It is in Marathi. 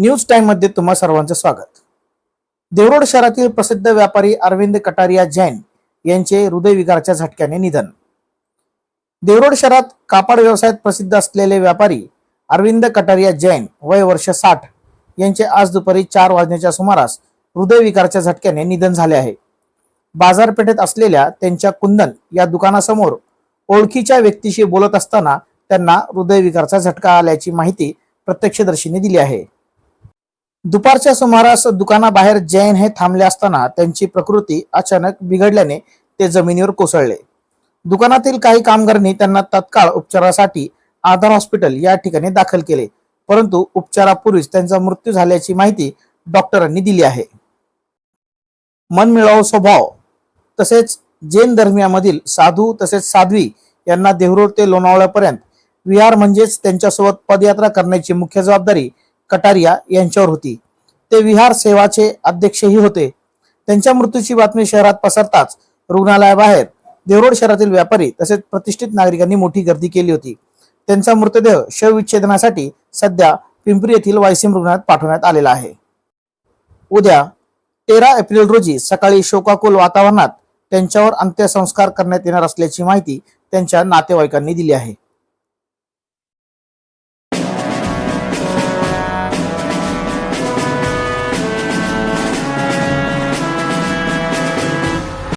न्यूज टाइममध्ये तुम्हा सर्वांचं स्वागत. देवरोड शहरातील प्रसिद्ध व्यापारी अरविंद कटारिया जैन यांचे हृदयविकाराच्या झटक्याने निधन. देवरोड शहरात कापड व्यवसायात प्रसिद्ध असलेले व्यापारी अरविंद कटारिया जैन वय वर्ष साठ यांचे आज दुपारी चार वाजण्याच्या सुमारास हृदयविकाराच्या झटक्याने निधन झाले आहे. बाजारपेठेत असलेल्या त्यांच्या कुंदन या दुकानासमोर ओळखीच्या व्यक्तीशी बोलत असताना त्यांना हृदयविकाराचा झटका आल्याची माहिती प्रत्यक्षदर्शीने दिली आहे. दुपारच्या सुमारास दुकानाबाहेर जैन हे थांबले असताना त्यांची प्रकृती अचानक बिघडल्याने ते जमिनीवर कोसळले. दुकानातील काही कामगारांनी त्यांना तत्काळ उपचारासाठी आधार हॉस्पिटल या ठिकाणी दाखल केले परंतु उपचारापूर्वीच त्यांचा मृत्यू झाल्याची माहिती डॉक्टरांनी दिली आहे. मनमिळाव स्वभाव तसेच जैन धर्मियामधील साधू तसेच साध्वी यांना देहरोड ते लोणावळ्यापर्यंत विहार म्हणजेच त्यांच्यासोबत पदयात्रा करण्याची मुख्य जबाबदारी कटारिया यांच्यावर होती. ते विहार सेवाचे अध्यक्षही होते. त्यांच्या मृत्यूची बातमी शहरात पसरताच रुग्णालयाबाहेर देवरोड शहरातील व्यापारी तसेच प्रतिष्ठित नागरिकांनी मोठी गर्दी केली होती. त्यांचा मृतदेह शवविच्छेदनासाठी सध्या पिंपरी येथील वायसीम रुग्णालयात पाठवण्यात आलेला आहे. उद्या तेरा एप्रिल रोजी सकाळी शोकाकुल वातावरणात त्यांच्यावर अंत्यसंस्कार करण्यात येणार असल्याची माहिती त्यांच्या नातेवाईकांनी दिली आहे.